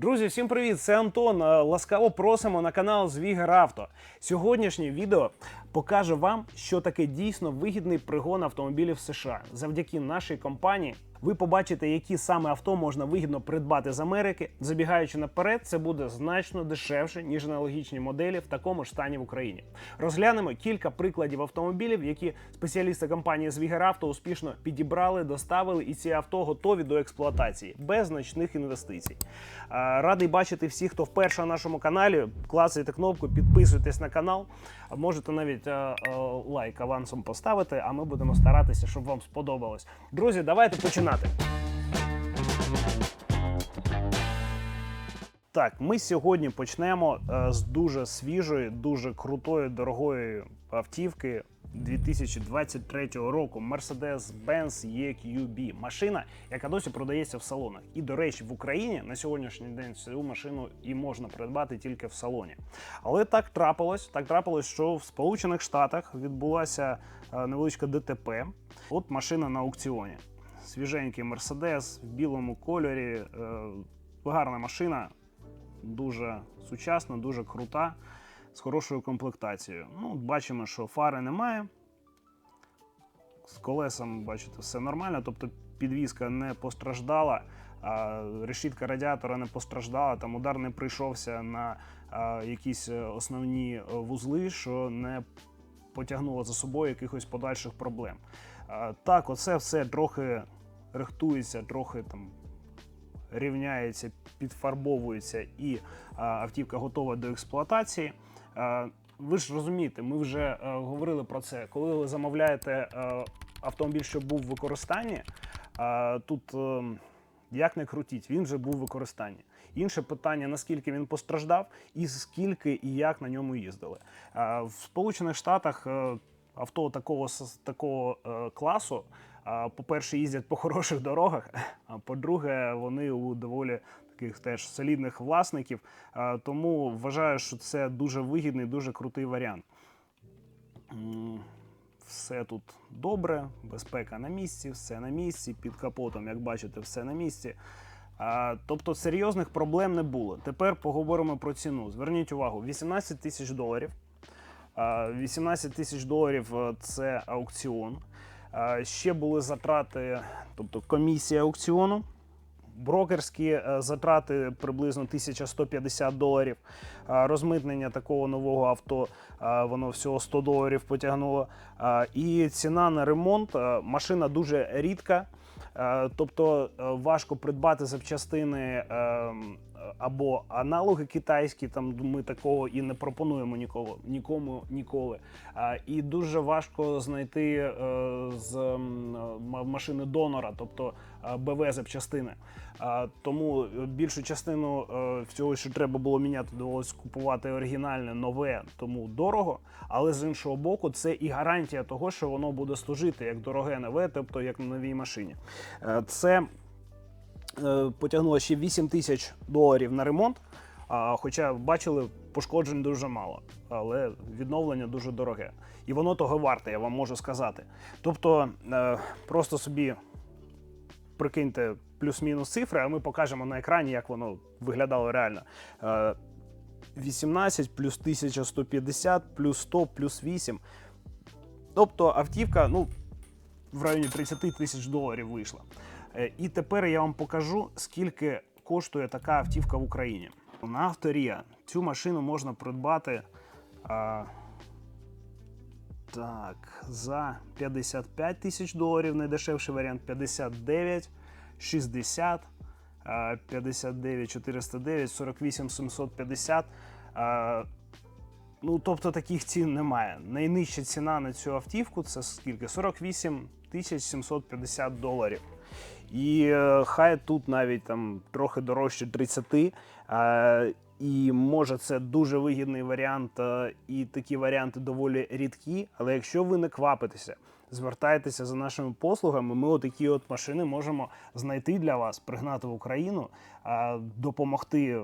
Друзі, всім привіт! Це Антон. Е, Ласкаво просимо на канал Звігер Авто. Сьогоднішнє відео покаже вам, що таке дійсно вигідний пригон автомобілів США. Завдяки нашій компанії ви побачите, які саме авто можна вигідно придбати з Америки. Забігаючи наперед, це буде значно дешевше, ніж аналогічні моделі в такому ж стані в Україні. Розглянемо кілька прикладів автомобілів, які спеціалісти компанії Звігер Авто успішно підібрали, доставили, і ці авто готові до експлуатації без значних інвестицій. Радий бачити всіх, хто вперше на нашому каналі. Клацайте кнопку, підписуйтесь на канал. Можете навіть е, е, лайк авансом поставити, а ми будемо старатися, щоб вам сподобалось. Друзі, давайте починати. Так, ми сьогодні почнемо е, з дуже свіжої, дуже крутої, дорогої автівки 2023 року Mercedes-Benz EQB. Машина, яка досі продається в салонах. І, до речі, в Україні на сьогоднішній день цю машину і можна придбати тільки в салоні. Але так трапилось, так трапилось, що в Сполучених Штатах відбулася е, невеличка ДТП. От машина на аукціоні. Свіженький Mercedes в білому кольорі. е, Гарна машина, дуже сучасна, дуже крута, з хорошою комплектацією. Ну, бачимо, що фари немає. З колесом, бачите, все нормально, тобто підвізка не постраждала, решітка радіатора не постраждала, там удар не прийшовся на якісь е, основні е, вузли, що не потягнуло за собою якихось подальших проблем. Так, оце все трохи рихтується, трохи там рівняється, підфарбовується і автівка готова до експлуатації. Ви ж розумієте, ми вже е, говорили про це. Коли ви замовляєте е, автомобіль, що був в використанні, тут е, як не крутіть, він вже був в використанні. Інше питання, наскільки він постраждав, і скільки і як на ньому їздили. В Сполучених Штатах авто такого, такого е, класу, по-перше, їздять по хороших дорогах, а по-друге, вони у доволі таких теж солідних власників. Тому вважаю, що це дуже вигідний, дуже крутий варіант. Все тут добре, безпека на місці, все на місці, під капотом, як бачите, все на місці. А, тобто серйозних проблем не було. Тепер поговоримо про ціну. Зверніть увагу: 18 тисяч доларів. А, 18 тисяч доларів е, це аукціон. Ще були затрати, тобто комісія аукціону. Брокерські е, затрати приблизно 1150 доларів. Розмитнення такого нового авто воно всього 100 доларів потягнуло. І ціна на ремонт е, машина дуже рідка. Тобто важко придбати запчастини е, м, або аналоги китайські, там ми такого і не пропонуємо нікого, нікому ніколи. І дуже важко знайти е, з машини донора, тобто БВ запчастини. Тому більшу частину е, всього, що треба було міняти, довелося купувати оригінальне, нове, тому дорого. Але з іншого боку, це і гарантія того, що воно буде служити як дороге нове, тобто як на новій машині. Е, Це потягнуло ще 8 тисяч доларів на ремонт. Хоча бачили, пошкоджень дуже мало, але відновлення дуже дороге. І воно того варте, я вам можу сказати. Тобто, е, просто собі прикиньте плюс-мінус цифри, а ми покажемо на екрані, як воно виглядало реально. Е, 18 плюс 1150, плюс 100, плюс 8. Тобто автівка ну, в районі 30 тисяч доларів вийшла. Е, І тепер я вам покажу, скільки коштує така автівка в Україні. На авторія цю машину можна придбати а, так, за 55 тисяч доларів, найдешевший варіант 59, 60, а, 59, 409, 48 750. А, Ну, тобто таких цін немає. Найнижча ціна на цю автівку це скільки? 48 тисяч 750 доларів. І е, хай тут навіть там трохи дорожче 30. Е, і може це дуже вигідний варіант, е, і такі варіанти доволі рідкі. Але якщо ви не квапитеся, звертайтеся за нашими послугами. Ми отакі от машини можемо знайти для вас, пригнати в Україну, допомогти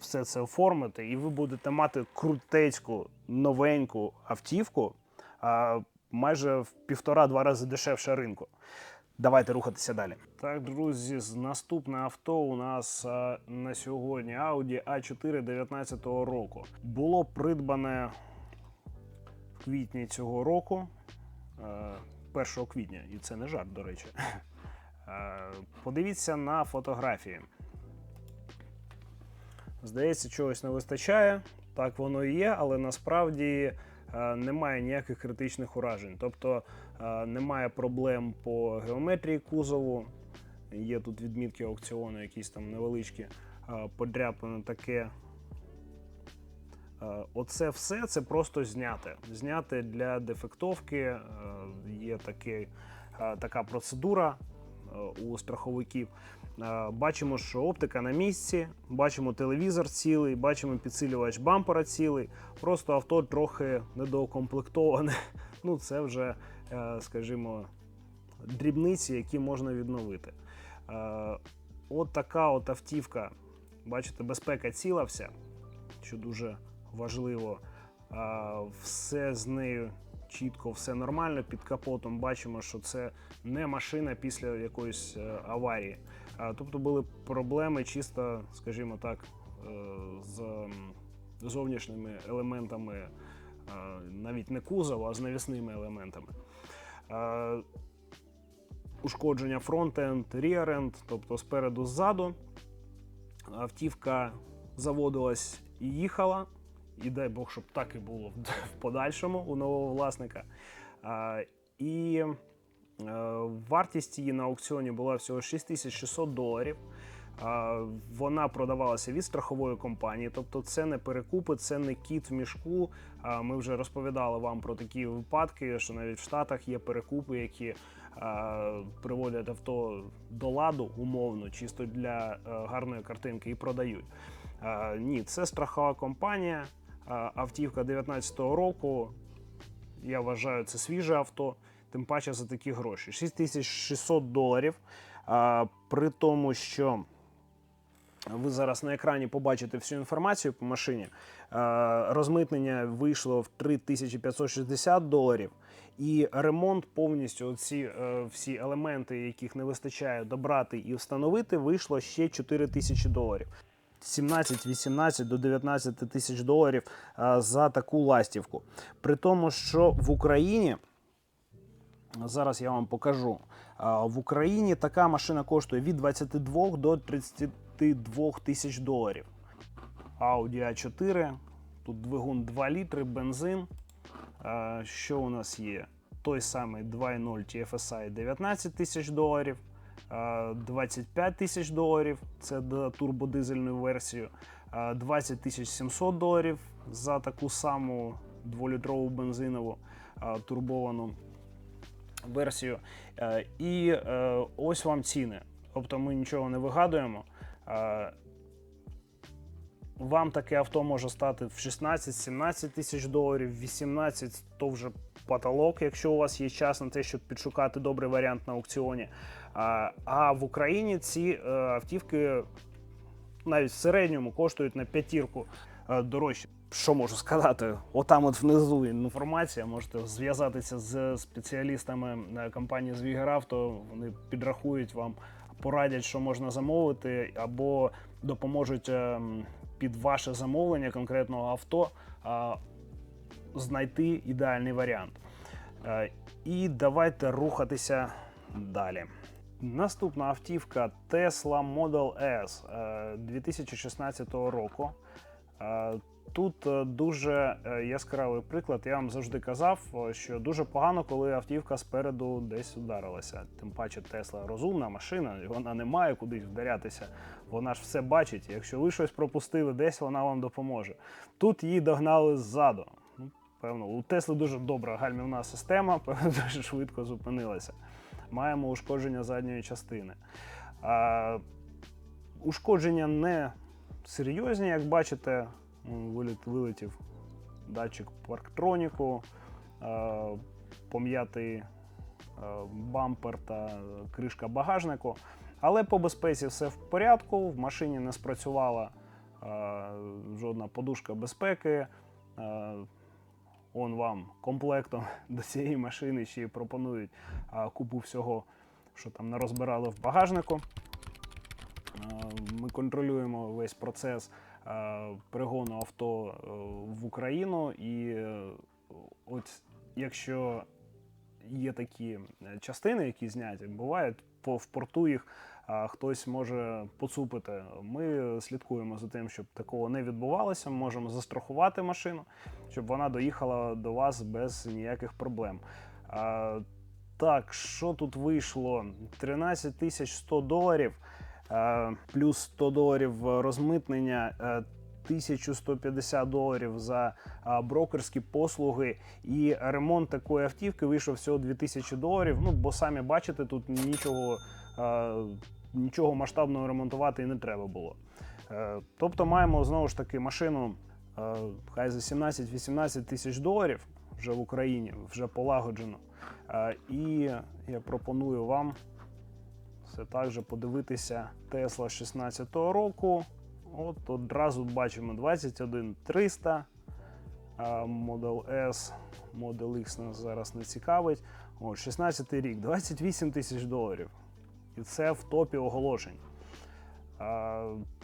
все це оформити, і ви будете мати крутецьку новеньку автівку, майже в півтора-два рази дешевше ринку. Давайте рухатися далі. Так, друзі, з- наступне авто у нас а, на сьогодні Audi A4 19 року. Було придбане в квітні цього року, е, 1 квітня, і це не жарт, до речі. Е, Подивіться на фотографії. Здається, чогось не вистачає. Так воно і є, але насправді е, немає ніяких критичних уражень. Тобто е, немає проблем по геометрії кузову. Є тут відмітки аукціону, якісь там невеличкі е, подряпини таке. Е, Оце все це просто зняте. Зняте для дефектовки. е, Є таке, е, така процедура е, у страховиків. Е, Бачимо, що оптика на місці, бачимо телевізор цілий, бачимо підсилювач бампера цілий. Просто авто трохи недоукомплектоване. Ну, це вже, е, скажімо, дрібниці, які можна відновити. Е, От така от автівка. Бачите, безпека ціла вся, що дуже важливо. Все з нею чітко, все нормально. Під капотом бачимо, що це не машина після якоїсь е, аварії. Тобто були проблеми чисто, скажімо так, е, з зовнішніми елементами, е, навіть не кузова, а з навісними елементами. Е, Ушкодження фронт-енд, ріар-енд, тобто спереду ззаду. Автівка заводилась і їхала. І дай Бог, щоб так і було в- подальшому у нового власника. І е, вартість її на аукціоні була всього 6600 доларів. Вона продавалася від страхової компанії, тобто це не перекупи, це не кіт в мішку. Ми вже розповідали вам про такі випадки, що навіть в Штатах є перекупи, які приводять авто до ладу умовно, чисто для е, гарної картинки і продають. Ні, це страхова компанія, автівка 19-го року. Я вважаю, це свіже авто, тим паче за такі гроші. 6600 доларів. При тому, що ви зараз на екрані побачите всю інформацію по машині. Е, Розмитнення вийшло в 3560 доларів, і ремонт повністю ці е, всі елементи, яких не вистачає добрати і встановити, вийшло ще 4000 доларів. 17-18 до 19 тисяч доларів е, за таку ластівку. При тому, що в Україні Зараз я вам покажу. В Україні така машина коштує від 22 до 32 тисяч доларів. Audi A4, тут двигун 2 літри, бензин. А, Що у нас є? Той самий 2.0 TFSI 19 тисяч доларів, 25 тисяч доларів це до турбодизельну версію, 20 тисяч 700 доларів за таку саму 2-літрову бензинову турбовану версію. Е, І е, ось вам ціни. Тобто ми нічого не вигадуємо. Вам таке авто може стати в 16-17 тисяч доларів, 18 то вже потолок, якщо у вас є час на те, щоб підшукати добрий варіант на аукціоні. А, а в Україні ці е, автівки навіть в середньому коштують на п'ятірку е, дорожче. Що можу сказати? Отам от внизу інформація. Можете зв'язатися з спеціалістами е, компанії Звігеравто. Вони підрахують вам, порадять, що можна замовити, або допоможуть е, під ваше замовлення конкретного авто знайти ідеальний варіант. Е, І давайте рухатися далі. Наступна автівка Tesla Model S е, 2016 року. Тут е, дуже е, яскравий приклад. Я вам завжди казав, е, що дуже погано, коли автівка спереду десь ударилася. Тим паче Тесла розумна машина, вона не має кудись вдарятися. Вона ж все бачить. Якщо ви щось пропустили десь, вона вам допоможе. Тут її догнали ззаду. Ну, Певно, у Тесли дуже добра гальмівна система, певно, дуже швидко зупинилася. Маємо ушкодження задньої частини. А, ушкодження не серйозні, як бачите, вилетів датчик парктроніку, е, пом'ятий е, бампер та кришка багажнику. Але по безпеці все в порядку. В машині не спрацювала е, жодна подушка безпеки. Он вам комплектом до цієї машини ще й пропонують купу всього, що там не розбирали в багажнику. Ми контролюємо весь процес перегону авто е, в Україну, і е, от якщо є такі е, частини, які зняті, бувають в порту їх а, хтось може поцупити. Ми слідкуємо за тим, щоб такого не відбувалося. Можемо застрахувати машину, щоб вона доїхала до вас без ніяких проблем. А, так, що тут вийшло? 13 тисяч 100 доларів, е, плюс 100 доларів розмитнення, е, 1150 доларів за брокерські послуги. І ремонт такої автівки вийшов всього 2000 доларів. Ну, бо самі бачите, тут нічого, е, нічого масштабного ремонтувати і не треба було. Е, тобто маємо знову ж таки машину е, хай за 17-18 тисяч доларів вже в Україні, вже полагоджено. Е, І я пропоную вам все так же подивитися Tesla 16-го року. От одразу бачимо 21300. а Model S, Model X нас зараз не цікавить. От, 16 рік, 28 тисяч доларів. І це в топі оголошень.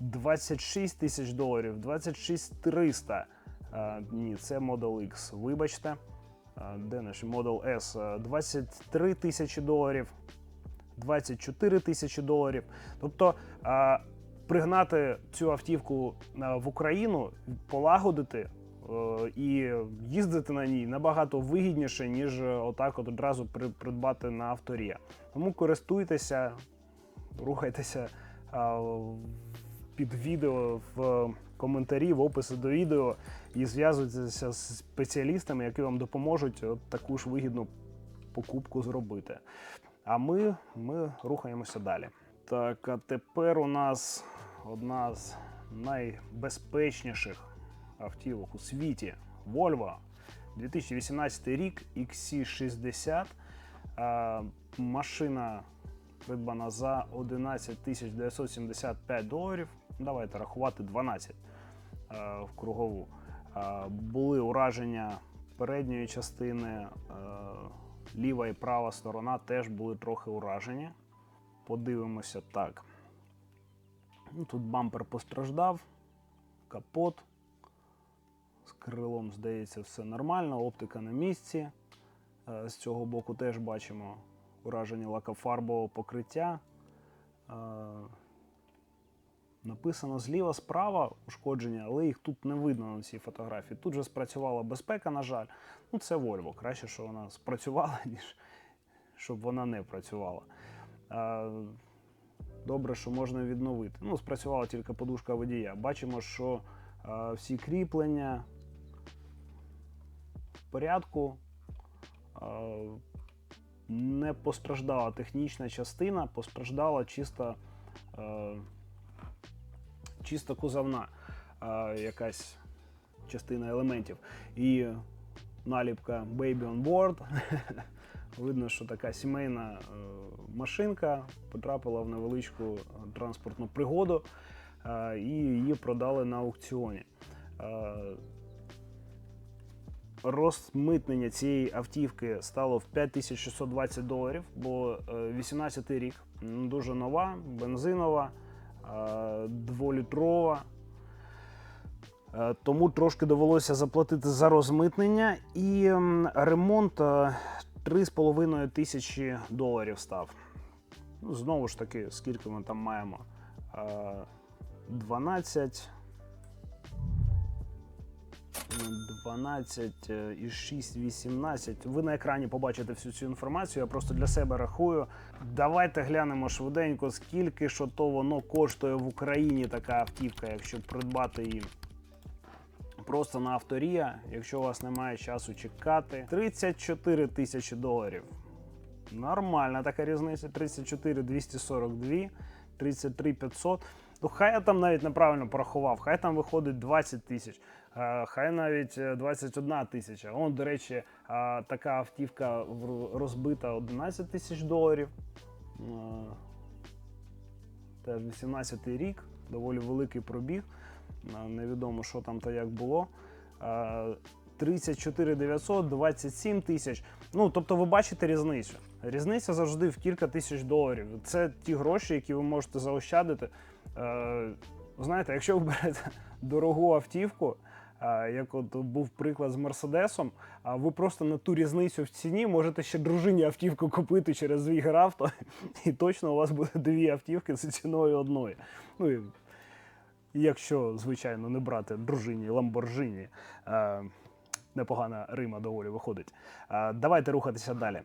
26 тисяч доларів, 26 300. Ні, це Model X. Вибачте. Де наш Model S? 23 тисячі доларів, 24 тисячі доларів. Тобто а, пригнати цю автівку а, в Україну, полагодити е, і їздити на ній набагато вигідніше, ніж е, отак от одразу при- придбати на авторія. Тому користуйтеся, рухайтеся під відео в коментарі, в описі до відео і зв'язуйтеся з спеціалістами, які вам допоможуть от таку ж вигідну покупку зробити. А ми, ми рухаємося далі. Так, а тепер у нас одна з найбезпечніших автівок у світі Volvo. 2018 рік XC60. А, машина придбана за 11 тисяч 975 доларів. Давайте рахувати 12 а, в кругову. А, були ураження передньої частини, а, ліва і права сторона теж були трохи уражені. Подивимося так. Ну, тут бампер постраждав, капот. З крилом, здається, все нормально, оптика на місці. Е, З цього боку теж бачимо ураження лакофарбового покриття. Написано зліва, справа ушкодження, але їх тут не видно на цій фотографії. Тут же спрацювала безпека, на жаль. Ну, це Volvo. Краще, що вона спрацювала, ніж щоб вона не працювала. Добре, що можна відновити. Ну, спрацювала тільки подушка водія. Бачимо, що всі кріплення в порядку. Не постраждала технічна частина, постраждала чисто, чисто кузовна е, якась частина елементів. І наліпка Baby on board. Видно, що така сімейна е, машинка потрапила в невеличку транспортну пригоду е, і її продали на аукціоні. Е, розмитнення цієї автівки стало в 5620 доларів, бо 18 рік дуже нова, бензинова, дволітрова. Е, Тому трошки довелося заплатити за розмитнення і ремонт е, 3,5 тисячі доларів став. Ну, знову ж таки, скільки ми там маємо? Е, 12. 12 е, і 6, 18. Ви на екрані побачите всю цю інформацію. Я просто для себе рахую. Давайте глянемо швиденько, скільки що то воно коштує в Україні така автівка, якщо придбати її просто на авторія, якщо у вас немає часу чекати. 34 тисячі доларів. Нормальна така різниця. 34 242, 33 500. Ну, хай я там навіть неправильно порахував, хай там виходить 20 тисяч, хай навіть е, 21 тисяча. Он, до речі, е, така автівка розбита 11 тисяч доларів. Е, Теж 18 рік, доволі великий пробіг. Е, Невідомо, що там та як було. Е, 34 900, 27 тисяч. Ну, тобто ви бачите різницю. Різниця завжди в кілька тисяч доларів. Це ті гроші, які ви можете заощадити. Е, знаєте, якщо ви берете дорогу автівку, е, як от був приклад з Мерседесом, а ви просто на ту різницю в ціні можете ще дружині автівку купити через Вігеравто, і точно у вас буде дві автівки за ціною одної. Ну і якщо, звичайно, не брати дружині Ламборджині. Е, непогана Рима доволі виходить. Давайте рухатися далі.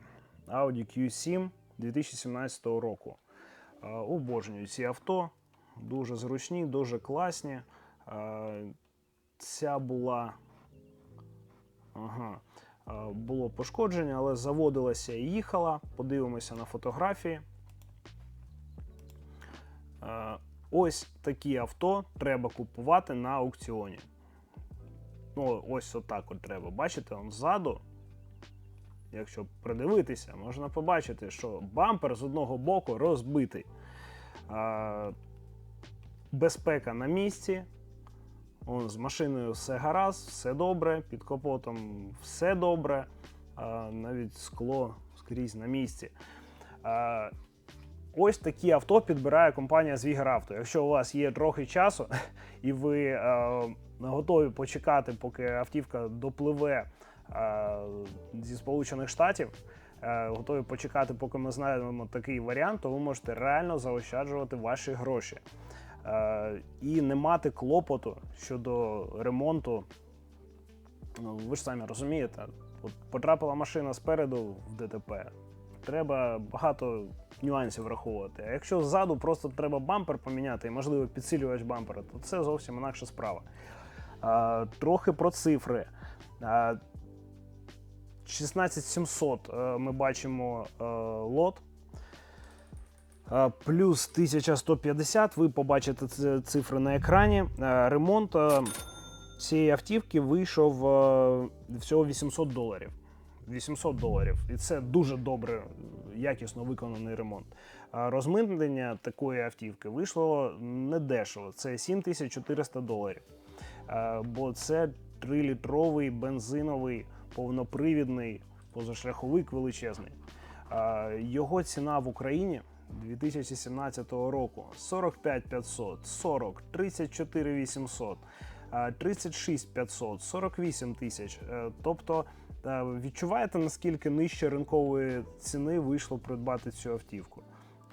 Audi Q7 2017 року. Обожнюю ці авто. Дуже зручні, дуже класні. Е, ця була. Ага. Е, Було пошкодження, але заводилася і їхала. Подивимося на фотографії. Е, Ось такі авто треба купувати на аукціоні. Ну, ось отак от треба. Бачите, он ззаду, якщо придивитися, можна побачити, що бампер з одного боку розбитий. Безпека на місці. Он, з машиною все гаразд, все добре, під капотом все добре, а, навіть скло скрізь на місці. А, Ось такі авто підбирає компанія Звігер Авто. Якщо у вас є трохи часу і ви е, готові почекати, поки автівка допливе е, зі Сполучених Штатів, е, готові почекати, поки ми знайдемо такий варіант, то ви можете реально заощаджувати ваші гроші. Е, і не мати клопоту щодо ремонту. Ну, ви ж самі розумієте, от потрапила машина спереду в ДТП. Треба багато нюансів враховувати. А якщо ззаду просто треба бампер поміняти і, можливо, підсилювач бампера, то це зовсім інакша справа. А, трохи про цифри. А, 16700 е, ми бачимо е, лот. Е, Плюс 1150, ви побачите цифри на екрані. Е, Ремонт е, цієї автівки вийшов всього 800 доларів. 800 доларів. І це дуже добре, якісно виконаний ремонт. А розмитнення такої автівки вийшло недешево. Це 7400 доларів. Бо це 3-літровий бензиновий повнопривідний позашляховик величезний. Його ціна в Україні 2017 року 45 500, 40, 34 800, а, 36 500, 48 тисяч. Е, Тобто відчуваєте, наскільки нижче ринкової ціни вийшло придбати цю автівку?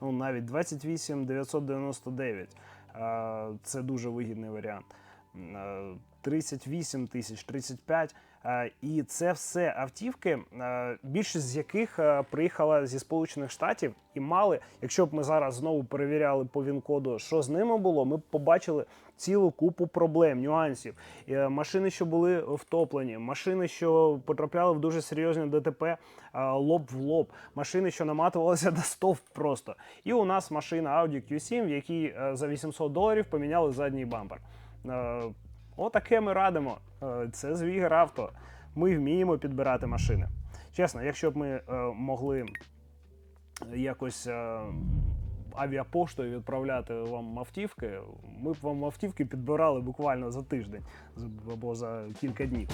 Ну, навіть 28 999. Це дуже вигідний варіант. М, а, 38 тисяч, 35. А, І це все автівки, більшість з яких приїхала зі Сполучених Штатів і мали, якщо б ми зараз знову перевіряли по ВІН-коду, що з ними було, ми б побачили цілу купу проблем, нюансів. Е, Машини, що були втоплені, машини, що потрапляли в дуже серйозні ДТП лоб в лоб, машини, що наматувалися до стовп просто. І у нас машина Audi Q7, в якій е, за 800 доларів поміняли задній бампер. Отаке ми радимо. Е, Це Звігер авто. Ми вміємо підбирати машини. Чесно, якщо б ми е, могли якось е, авіапоштою відправляти вам автівки, ми б вам автівки підбирали буквально за тиждень або за кілька днів.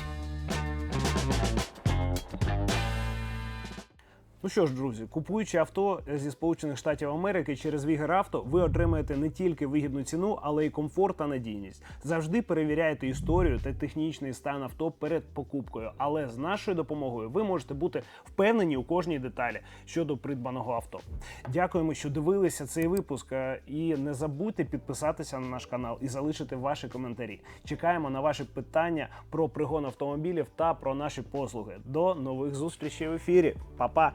Ну що ж, друзі, купуючи авто зі Сполучених Штатів Америки через Вігер Авто, ви отримаєте не тільки вигідну ціну, але й комфорт та надійність. Завжди перевіряйте історію та технічний стан авто перед покупкою. Але з нашою допомогою ви можете бути впевнені у кожній деталі щодо придбаного авто. Дякуємо, що дивилися цей випуск. е, І не забудьте підписатися на наш канал і залишити ваші коментарі. Чекаємо на ваші питання про пригон автомобілів та про наші послуги. До нових зустрічей в ефірі. Па-па!